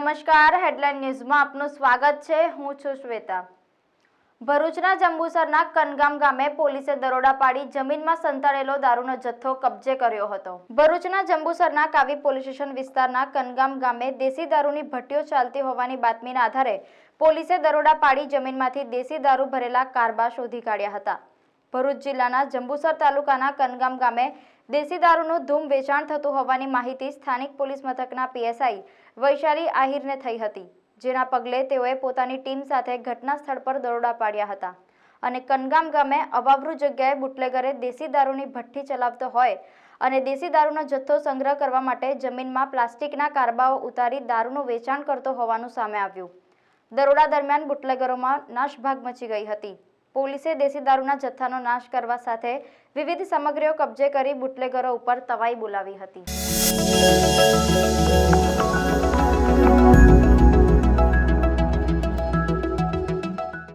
નમસ્કાર હેડલાઇન ન્યૂઝમાં આપનું સ્વાગત છે. હું છું શ્વેતા. ભરૂચના જંબુસરના કનગામ ગામે પોલીસે દરોડા પાડી જમીનમાં સંતાડેલો દારૂનો જથ્થો કબજે કર્યો હતો. ભરૂચના જંબુસરના કાવી પોલીસ સ્ટેશન વિસ્તારના કનગામ ગામે દેશી દારૂની ભટ્ટીઓ ચાલતી હોવાની બાતમીના આધારે પોલીસે દરોડા પાડી જમીનમાંથી દેશી દારૂ ભરેલા કારબા શોધી કાઢ્યા હતા. ભરૂચ જિલ્લાના જંબુસર તાલુકાના કનગામ ગામે દેશી દારૂનું ધૂમ વેચાણ થતું હોવાની માહિતી સ્થાનિક પોલીસ મથકના પીએસઆઈ વૈશાલી આહિરને થઈ હતી, જેના પગલે તેઓએ પોતાની ટીમ સાથે ઘટના સ્થળ પર દરોડા પાડ્યા હતા. અને કનગામ ગામે અવાવરૂ જગ્યાએ બુટલેગરે દેશી દારૂની ભઠ્ઠી ચલાવતો હોય અને દેશી દારૂનો જથ્થો સંગ્રહ કરવા માટે જમીનમાં પ્લાસ્ટિકના કારબાઓ ઉતારી દારૂનું વેચાણ કરતો હોવાનું સામે આવ્યું. દરોડા દરમિયાન બુટલેગરોમાં નાશભાગ મચી ગઈ હતી. પોલીસે દેશી દારૂના જથ્થાનો નાશ કરવા સાથે વિવિધ સામગ્રીઓ કબજે કરી બુટલેગરો ઉપર તવાઈ બોલાવી હતી.